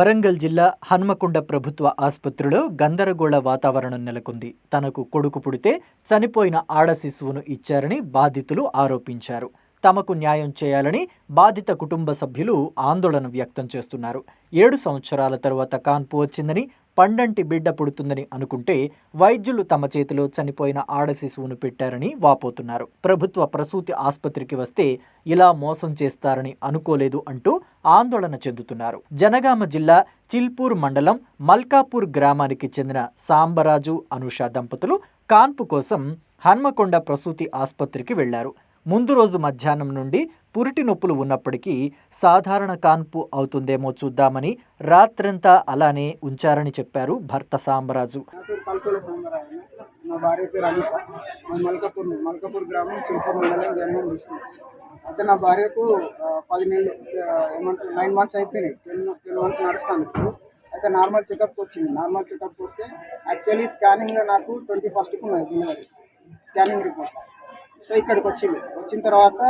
Warangal జిల్లా హన్మకొండ ప్రభుత్వ ఆసుపత్రిలో గందరగోళ వాతావరణం నెలకొంది. తనకు కొడుకు పుడితే చనిపోయిన ఆడ శిశువును ఇచ్చారని బాధితులు ఆరోపించారు. తమకు న్యాయం చేయాలని బాధిత కుటుంబ సభ్యులు ఆందోళన వ్యక్తం చేస్తున్నారు. ఏడు సంవత్సరాల తరువాత కాన్పు వచ్చిందని పండంటి బిడ్డ పుడుతుందని అనుకుంటే వైద్యులు తమ చేతిలో చనిపోయిన ఆడ శిశువును పెట్టారని వాపోతున్నారు. ప్రభుత్వ ప్రసూతి ఆసుపత్రికి వస్తే ఇలా మోసం చేస్తారని అనుకోలేదు అంటూ ఆందోళన చెందుతున్నారు. జనగామ జిల్లా చిల్పూర్ మండలం మల్కాపూర్ గ్రామానికి చెందిన సాంబరాజు అనుష దంపతులు కాన్పు కోసం హన్మకొండ ప్రసూతి ఆసుపత్రికి వెళ్ళారు. ముందు రోజు మధ్యాహ్నం నుండి పురిటి నొప్పులు ఉన్నప్పటికీ సాధారణ కాన్పు అవుతుందేమో చూద్దామని రాత్రంతా అలానే ఉంచారని చెప్పారు భర్త సాంబరాజు నా భార్య పేరు అనిత. మల్కాపూర్ గ్రామం శిల్ప మండలం జన్మం తీసుకున్నాం. అయితే నా భార్యకు పది నెలలు ఏమంటారు నైన్ మంత్స్ అయిపోయినాయి. టెన్ టెన్ మంత్స్ నడుస్తాను ఇప్పుడు. అయితే నార్మల్ చెకప్కి వచ్చింది. నార్మల్ చెకప్కి వస్తే యాక్చువల్లీ స్కానింగ్లో నాకు ట్వంటీ ఫస్ట్కి ఉన్నది స్కానింగ్ రిపోర్ట్. సో ఇక్కడికి వచ్చింది. వచ్చిన తర్వాత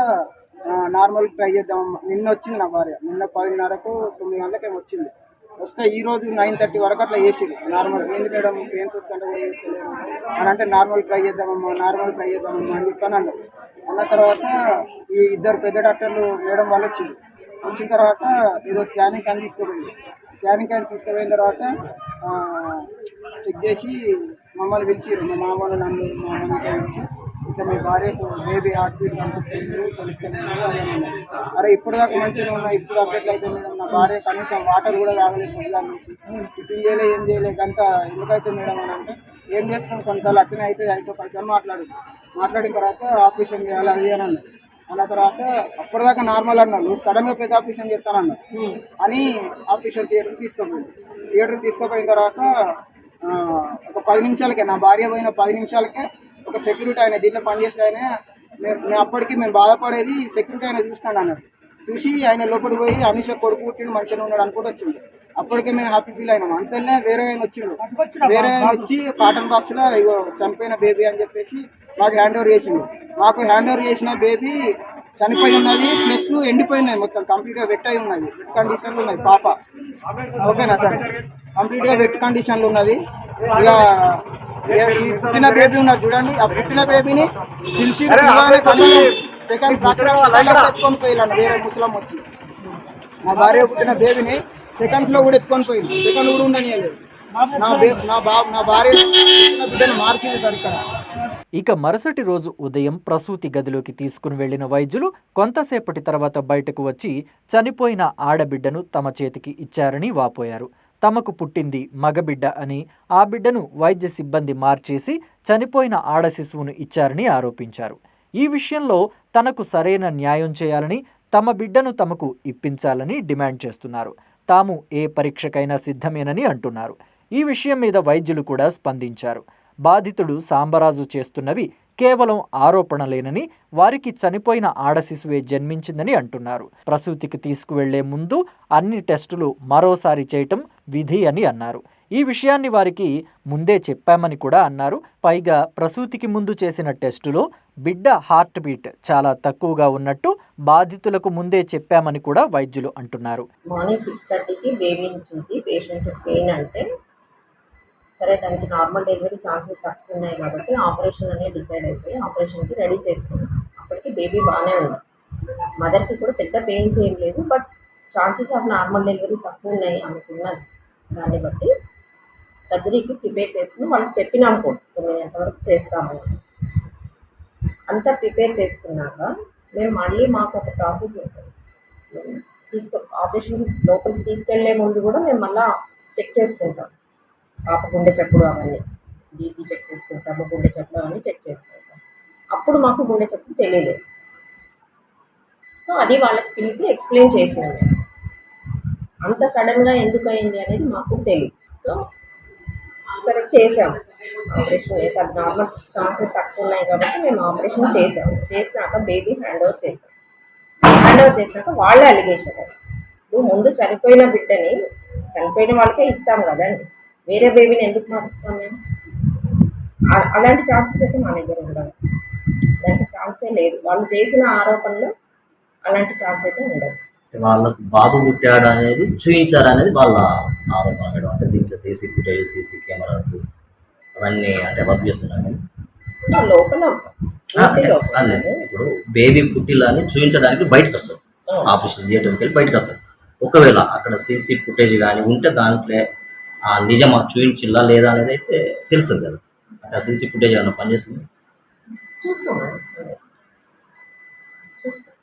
నార్మల్ ట్రై చేద్దాం. నిన్న వచ్చింది నా భార్య. నిన్న పదిన్నరకు తొమ్మిది గంటలకి వచ్చింది. వస్తే ఈ రోజు నైన్ థర్టీ వరకు అట్లా చేసింది. నార్మల్ ఏంది మేడం? పెయిన్స్ వస్తుంటే కూడా చేస్తలేరు అని అంటే నార్మల్ ట్రై చేద్దామమ్మా నార్మల్ ట్రై చేద్దామమ్మా అని చెప్పాను అన్నారు. అన్న తర్వాత ఈ ఇద్దరు పెద్ద డాక్టర్లు మేడం వాళ్ళు వచ్చింది వచ్చిన తర్వాత ఏదో స్కానింగ్ అని తీసుకుపోయింది. స్కానింగ్ అని తీసుకుపోయిన తర్వాత చెక్ చేసి మమ్మల్ని పిలిచిరు మా మామూలు నన్ను మా అమ్మని పిలిచి ఇక మీ భార్యకు బేబీ హార్ట్ బీట్ కనిపిస్తుంది అరే ఇప్పుడు దాకా మంచిగా ఉన్నా ఇప్పుడు అప్డేట్ అయితే మేడం నా భార్య కనీసం వాటర్ కూడా తాగలేదు పొద్దుగా నుంచి. టిఫిన్ చేయలే ఏం చేయలే గంట ఎందుకైతే మేడం అని అంటే ఏం చేస్తాం కొన్నిసార్లు అట్లనే అయితే ఐదు పైసలు మాట్లాడు. మాట్లాడిన తర్వాత ఆపరేషన్ చేయాలి అది అని అన్న తర్వాత అప్పటిదాకా నార్మల్ అన్నాడు. నువ్వు సడన్గా పెద్ద ఆపరేషన్ చేస్తానన్నాడు. అని ఆపరేషన్ థియేటర్ తీసుకుపోయింది. థియేటర్ తీసుకుపోయిన తర్వాత ఒక పది నిమిషాలకే నా భార్య పోయిన పది నిమిషాలకే ఒక సెక్యూరిటీ ఆయన దీంట్లో పనిచేసే ఆయన మేము అప్పటికి మేము బాధపడేది సెక్యూరిటీ ఆయన చూస్తాడు అన్నాడు చూసి ఆయన లోపలికి పోయి అనిష కొడుకు పుట్టిండు మంచిగా ఉన్నాడు అనుకుంటూ వచ్చింది అప్పటికే మేము హ్యాపీ ఫీల్ అయినాం. అంతేనే వేరే ఆయన వచ్చిండు. వేరే ఆయన వచ్చి కాటన్ బాక్స్లో ఇగో చనిపోయిన బేబీ అని చెప్పేసి మాకు హ్యాండ్ ఓవర్ చేసిండు. మాకు హ్యాండ్ ఓవర్ చేసిన బేబీ చనిపోయి ఉన్నది ప్లస్ ఎండిపోయినది మొత్తం కంప్లీట్గా వెట్ అయి ఉన్నది. వెట్ కండిషన్లో ఉన్నది పాప. ఓకేనా సార్? కంప్లీట్గా వెట్ కండిషన్లో ఉన్నది. ఇక పుట్టిన బేబీ ఉన్నది చూడండి. ఆ పుట్టిన బేబీని పిలిచి సెకండ్ ఎత్తుకొని పోయిల్లండి వేరే ముసలం వచ్చి. నా భార్య పుట్టిన బేబీని సెకండ్స్లో కూడా ఎత్తుకొని పోయింది. సెకండ్ కూడా ఉండనియలేదు. నా బే నా బా నా భార్య పుట్టిన బిడ్డను మార్చింది సార్ ఇక్కడ. ఇక మరుసటి రోజు ఉదయం ప్రసూతి గదిలోకి తీసుకుని వెళ్ళిన వైద్యులు కొంతసేపటి తర్వాత బయటకు వచ్చి చనిపోయిన ఆడబిడ్డను తమ చేతికి ఇచ్చారని వాపోయారు. తమకు పుట్టింది మగబిడ్డ అని ఆ బిడ్డను వైద్య సిబ్బంది మార్చేసి చనిపోయిన ఆడ శిశువును ఇచ్చారని ఆరోపించారు. ఈ విషయంలో తనకు సరైన న్యాయం చేయాలని తమ బిడ్డను తమకు ఇప్పించాలని డిమాండ్ చేస్తున్నారు. తాము ఏ పరీక్షకైనా సిద్ధమేనని అంటున్నారు. ఈ విషయం మీద వైద్యులు కూడా స్పందించారు. బాధితుడు సాంబరాజు చేస్తున్నవి కేవలం ఆరోపణలేనని వారికి చనిపోయిన ఆడ శిశువే జన్మించిందని అంటున్నారు. ప్రసూతికి తీసుకువెళ్ళే ముందు అన్ని టెస్టులు మరోసారి చేయటం విధి అని అన్నారు. ఈ విషయాన్ని వారికి ముందే చెప్పామని కూడా అన్నారు. పైగా ప్రసూతికి ముందు చేసిన టెస్టులో బిడ్డ హార్ట్ బీట్ చాలా తక్కువగా ఉన్నట్టు బాధితులకు ముందే చెప్పామని కూడా వైద్యులు అంటున్నారు. మార్నింగ్ సిక్స్ థర్టీకి బేబీని చూసి పేషెంట్ పెయిన్ అంటే సరే దానికి నార్మల్ డెలివరీ ఛాన్సెస్ తక్కువ ఉన్నాయి కాబట్టి ఆపరేషన్ అనేది డిసైడ్ అయిపోయి ఆపరేషన్కి రెడీ చేసుకున్నాం. అప్పటికి బేబీ బాగానే ఉంది. మదర్కి కూడా పెద్ద పెయిన్స్ ఏం లేదు but chances of normal delivery తక్కువ ఉన్నాయి అనుకున్నది దాన్ని బట్టి సర్జరీకి ప్రిపేర్ చేసుకుని వాళ్ళకి చెప్పినాం కూడా తొమ్మిది గంటల వరకు చేస్తామని అంతా ప్రిపేర్ చేసుకున్నాక మేము మళ్ళీ మాకు ఒక ప్రాసెస్ ఉంటుంది. తీసుకో ఆపరేషన్కి లోపలికి తీసుకెళ్ళే ముందు కూడా మేము మళ్ళీ చెక్ చేసుకుంటాం. పాప గుండె చప్పుడు అవన్నీ బీపీ చెక్ చేసుకుంటాము గుండె చప్పుడు అవన్నీ చెక్ చేసుకుంటాం. అప్పుడు మాకు గుండె చప్పుడు తెలియలేదు. సో అది వాళ్ళకి పిలిచి ఎక్స్ప్లెయిన్ చేసినాను నేను అంత సడన్గా ఎందుకు అయింది అనేది మాకు తెలియదు సో సరే చేసాం. ఆపరేషన్ చేసాం నార్మల్ ఛాన్సెస్ తక్కువ ఉన్నాయి కాబట్టి మేము ఆపరేషన్ చేసాం. చేసినాక బేబీ హ్యాండ్ ఓవర్ చేసాం. హ్యాండ్ ఓవర్ చేసినాక వాళ్ళే అలిగేషన్ నువ్వు ముందు చనిపోయిన బిడ్డని చనిపోయిన వాళ్ళకే ఇస్తాం కదండి. వేరే బేబీని ఎందుకు మారుస్తాం మేము? అలాంటి ఛాన్సెస్ అయితే మా దగ్గర ఉండవు. అలాంటి ఛాన్సే లేదు. వాళ్ళు చేసిన ఆరోపణలో అలాంటి ఛాన్స్ అయితే ఉండదు. వాళ్ళకు బాబు పుట్టాడు అనేది చూపించారు అనేది వాళ్ళ ఆరోపణ అంటే దీంట్లో సీసీ ఫుటేజ్ సీసీ కెమెరాస్ అవన్నీ అంటే వర్క్ చేస్తున్నాను ఇప్పుడు బేబీ పుట్టిలని చూపించడానికి బయటకు వస్తారు ఆపరేషన్ థియేటర్స్కి వెళ్ళి బయటకు వస్తారు ఒకవేళ అక్కడ సీసీ ఫుటేజ్ కానీ ఉంటే దాంట్లో ఆ నిజమా చూపించిందా లేదా అనేది అయితే తెలుస్తుంది కదా. అంటే ఆ సీసీ ఫుటేజ్ ఏమైనా పనిచేస్తుంది? చూస్తాం చూస్తాం.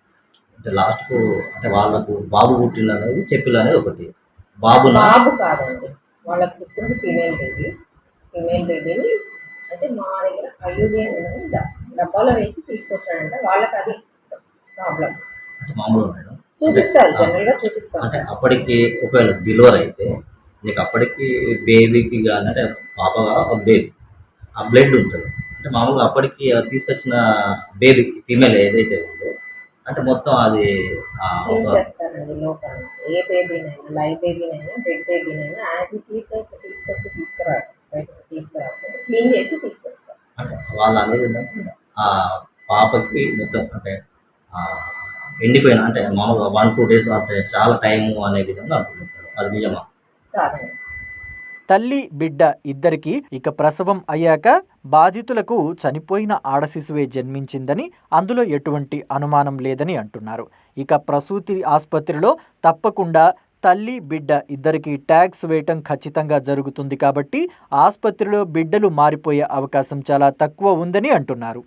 అంటే లాస్ట్కు అంటే వాళ్ళకు బాబు పుట్టింది అనేది చెప్పిల్లు అనేది ఒకటి. బాబు బాబు కాదండి. వాళ్ళ పుట్టింది ఫీమేల్ బేబీ. ఫీమేల్ బేబీని అయితే మా దగ్గర డ- డబ్బాలో వేసి తీసుకొచ్చాడంట. వాళ్ళకి అది ప్రాబ్లం అంటే మామూలుగా మేడం. చూపిస్తారు. జనరల్గా చూపిస్తారు. అంటే అప్పటికి ఒకవేళ డెలివరీ అయితే నీకు అప్పటికి బేబీకి కానీ అంటే పాపగా ఒక బేబీ. ఆ బ్లడ్ ఉంటుంది. అంటే మామూలుగా అప్పటికి తీసుకొచ్చిన బేబీ ఫీమేల్ ఏదైతే అంటే మొత్తం అది లోపల. ఏ బేబీనైనా లైవ్ బేబీనైనా డెడ్ బేబీనైనా యాజ్ ఇట్ తీసుకొచ్చి తీసుకొచ్చి తీసుకురా బయటకు తీసుకురాకపోతే క్లీన్ చేసి తీసుకొస్తారు అంటే వాళ్ళు అనేది ఆ పాపకి మొత్తం అంటే ఆ, ఎండిపోయిన అంటే మామూలుగా వన్ టూ డేస్ అంటే చాలా టైము అనే విధంగా అనుకుంటారు. అది నిజమా? కాదండి. తల్లి బిడ్డ ఇద్దరికి ఇక ప్రసవం అయ్యాక బాధితులకు చనిపోయిన ఆడ శిశువే జన్మించిందని అందులో ఎటువంటి అనుమానం లేదని అంటున్నారు. ఇక ప్రసూతి ఆసుపత్రిలో తప్పకుండా తల్లి బిడ్డ ఇద్దరికి ట్యాక్స్ వేయటం ఖచ్చితంగా జరుగుతుంది కాబట్టి ఆసుపత్రిలో బిడ్డలు మారిపోయే అవకాశం చాలా తక్కువ ఉందని అంటున్నారు.